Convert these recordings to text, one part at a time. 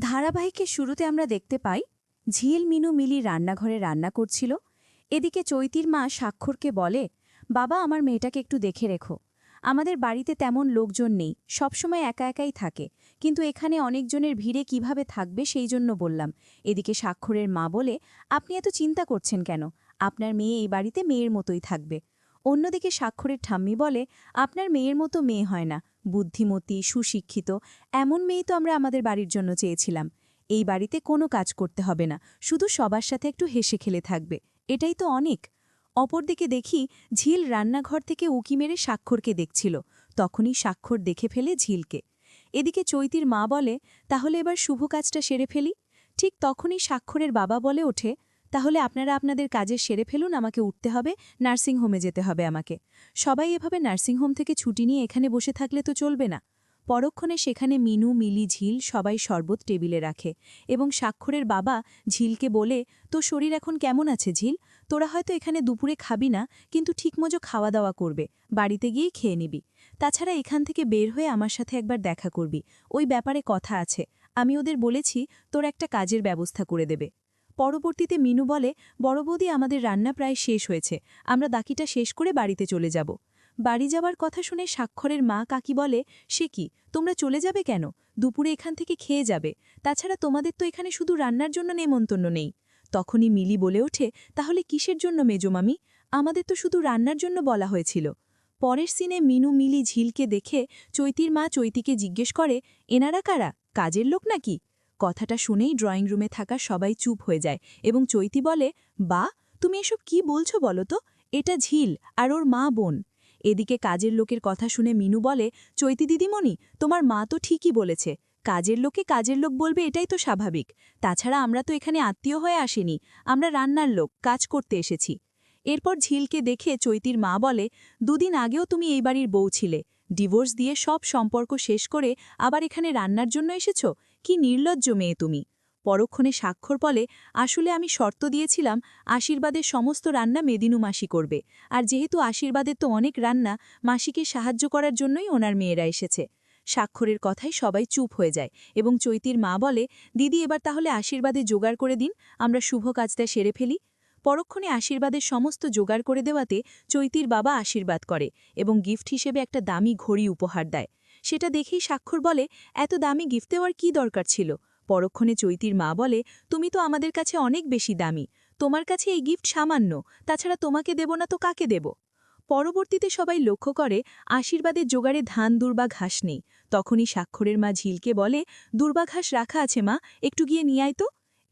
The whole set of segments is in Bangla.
ধারাবাহিকের শুরুতে আমরা দেখতে পাই, ঝিল মিনু মিলি রান্নাঘরে রান্না করছিল। এদিকে চৈতির মা স্বাক্ষরকে বলে, বাবা, আমার মেয়েটাকে একটু দেখে রেখো। আমাদের বাড়িতে তেমন লোকজন নেই, সবসময় একা একাই থাকে। কিন্তু এখানে অনেকজনের ভিড়ে কীভাবে থাকবে সেই জন্য বললাম। এদিকে স্বাক্ষরের মা বলে, আপনি এত চিন্তা করছেন কেন? আপনার মেয়ে এই বাড়িতে মেয়ের মতোই থাকবে। অন্যদিকে স্বাক্ষরের ঠাম্মি বলে, আপনার মেয়ের মতো মেয়ে হয় না। বুদ্ধিমতী, সুশিক্ষিত, এমন মেয়ে তো আমরা আমাদের বাড়ির জন্য চেয়েছিলাম। এই বাড়িতে কোনো কাজ করতে হবে না, শুধু সবার সাথে একটু হেসে খেলে থাকবে, এটাই তো অনেক। অপরদিকে দেখি ঝিল রান্নাঘর থেকে উকি মেরে স্বাক্ষরকে দেখছিল, তখনই স্বাক্ষর দেখে ফেলে ঝিলকে। এদিকে চৈতির মা বলে, তাহলে এবার শুভ কাজটা সেরে ফেলি? ঠিক তখনই স্বাক্ষরের বাবা বলে ওঠে তাহলে আপনারা আপনাদের কাজে সেরে ফেলুন, আমাকে উঠতে হবে নার্সিংহোমে যেতে হবে আমাকে। সবাই এভাবে নার্সিংহোম থেকে ছুটি নিয়ে এখানে বসে থাকলে তো চলবে না। পরক্ষণে সেখানে মিনু, মিলি, ঝিল সবাই শরবত টেবিলে রাখে এবং স্বাক্ষরের বাবা ঝিলকে বলে তো শরীর এখন কেমন আছে ঝিল? তোরা হয়তো এখানে দুপুরে খাবি না, কিন্তু ঠিকমতো খাওয়া দাওয়া করবে। বাড়িতে গিয়েই খেয়ে নিবি। তাছাড়া এখান থেকে বের হয়ে আমার সাথে একবার দেখা করবি। ওই ব্যাপারে কথা আছে। আমি ওদের বলেছি, তোর একটা কাজের ব্যবস্থা করে দেবে। পরবর্তীতে মিনু বলে, বড় বৌদি, আমাদের রান্না প্রায় শেষ হয়েছে। আমরা দাকিটা শেষ করে বাড়িতে চলে যাব। বাড়ি যাবার কথা শুনে স্বাক্ষরের মা কাকি বলে, সে কি? তোমরা চলে যাবে কেন? দুপুরে এখান থেকে খেয়ে যাবে। তাছাড়া তোমাদের তো এখানে শুধু রান্নার জন্য নেমন্তন্ন নেই। তখনই মিলি বলে ওঠে, তাহলে কিসের জন্য মেজমামি আমাদের তো শুধু রান্নার জন্য বলা হয়েছিল। পরের সিনে মিনু মিলি ঝিলকে দেখে চৈতির মা চৈতিকে জিজ্ঞেস করে, এনারা কারা? কাজের লোক নাকি? কথাটা শুনেই ড্রয়িং রুমে থাকা সবাই চুপ হয়ে যায় এবং চৈতি বলে, বা, তুমি এসব কি বলছো বলো তো? এটা ঝিল আর ওর মা বোন। এদিকে কাজের লোকের কথা শুনে মিনু বলে, চৈতি দিদিমণি, তোমার মা তো ঠিকই বলেছে। কাজের লোকে কাজের লোক বলবে এটাই তো স্বাভাবিক। তাছাড়া আমরা তো এখানে আত্মীয় হয়ে আসিনি। আমরা রান্নার লোক, কাজ করতে এসেছি। এরপর ঝিলকে দেখে চৈতির মা বলে, দুদিন আগেও তুমি এই বাড়ির বউ ছিলে। ডিভোর্স দিয়ে সব সম্পর্ক শেষ করে আবার এখানে রান্নার জন্য এসেছ? কি নির্লজ্জ মেয়ে তুমি। পরক্ষণে স্বাক্ষর বলে, আসলে আমি শর্ত দিয়েছিলাম আশীর্বাদের সমস্ত রান্না মেদিনু মাসি করবে। আর যেহেতু আশীর্বাদের তো অনেক রান্না, মাসিকে সাহায্য করার জন্যই ওনার মেয়েরা এসেছে। স্বাক্ষরের কথায় সবাই চুপ হয়ে যায় এবং চৈতির মা বলে, দিদি এবার তাহলে আশীর্বাদে জোগাড় করে দিন, আমরা শুভ কাজটা সেরে ফেলি। পরক্ষণে আশীর্বাদের সমস্ত জোগাড় করে দেওয়াতে চৈতির বাবা আশীর্বাদ করে এবং গিফট হিসেবে একটা দামি ঘড়ি উপহার দেয়। সেটা দেখেই স্বাক্ষর বলে, এত দামি গিফট দেওয়ার কী দরকার ছিল? পরক্ষণে চৈতির মা বলে, তুমি তো আমাদের কাছে অনেক বেশি দামি। তোমার কাছে এই গিফট সামান্য। তাছাড়া তোমাকে দেব না তো কাকে দেব? পরবর্তীতে সবাই লক্ষ্য করে, আশীর্বাদের জোগাড়ে ধান, দুর্বা ঘাস নেই। তখনই স্বাক্ষরের মা ঝিলকে বলে, দুর্বা ঘাস রাখা আছে মা, একটু গিয়ে নিয়ে আয় তো।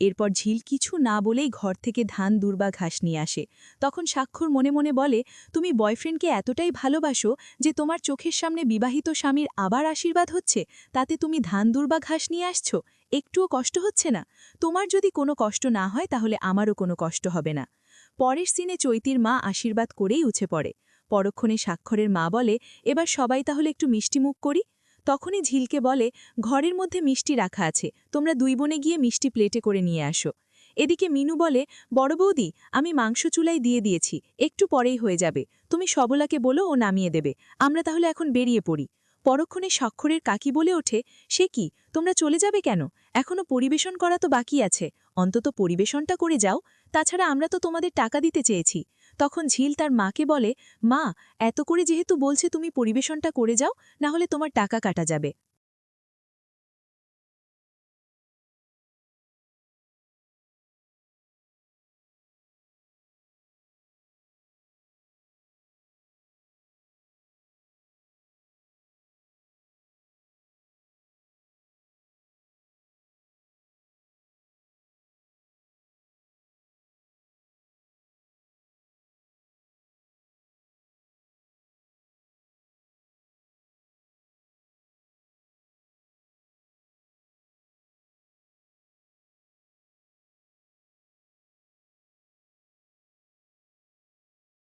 এরপর ঝিল কিছু না বলেই ঘর থেকে ধান, দুর্বা, ঘাস নিয়ে আসে। তখন স্বাক্ষর মনে মনে বলে, তুমি বয়ফ্রেন্ডকে এতটাই ভালোবাসো যে তোমার চোখের সামনে বিবাহিত স্বামীর আবার আশীর্বাদ হচ্ছে? তাতে তুমি ধান, দুর্বা, ঘাস নিয়ে আসছো? একটুও কষ্ট হচ্ছে না? তোমার যদি কোনো কষ্ট না হয় তাহলে আমারও কোনো কষ্ট হবে না। পরের সিনে চৈতির মা আশীর্বাদ করেই উঠে পড়ে। পরক্ষণে স্বাক্ষরের মা বলে, এবার সবাই তাহলে একটু মিষ্টিমুখ করি? তখনই ঝিলকে বলে, ঘরের মধ্যে মিষ্টি রাখা আছে, তোমরা দুই বোনে গিয়ে মিষ্টি প্লেটে করে নিয়ে আসো। এদিকে মিনু বলে, বড় বৌদি, আমি মাংস চুলাই দিয়ে দিয়েছি, একটু পরেই হয়ে যাবে। তুমি সবলাকে বলো, ও নামিয়ে দেবে। আমরা তাহলে এখন বেরিয়ে পড়ি। পরক্ষণে স্বাক্ষরের কাকি বলে ওঠে, সে কি? তোমরা চলে যাবে কেন? এখনও পরিবেশন করা তো বাকি আছে। অন্তত পরিবেশনটা করে যাও। তাছাড়া আমরা তো তোমাদের টাকা দিতে চেয়েছি। তখন ঝিল তার মাকে বলে, মা, এত করে যেহেতু বলছে তুমি পরিবেশনটা করে যাও না হলে তোমার টাকা কাটা যাবে।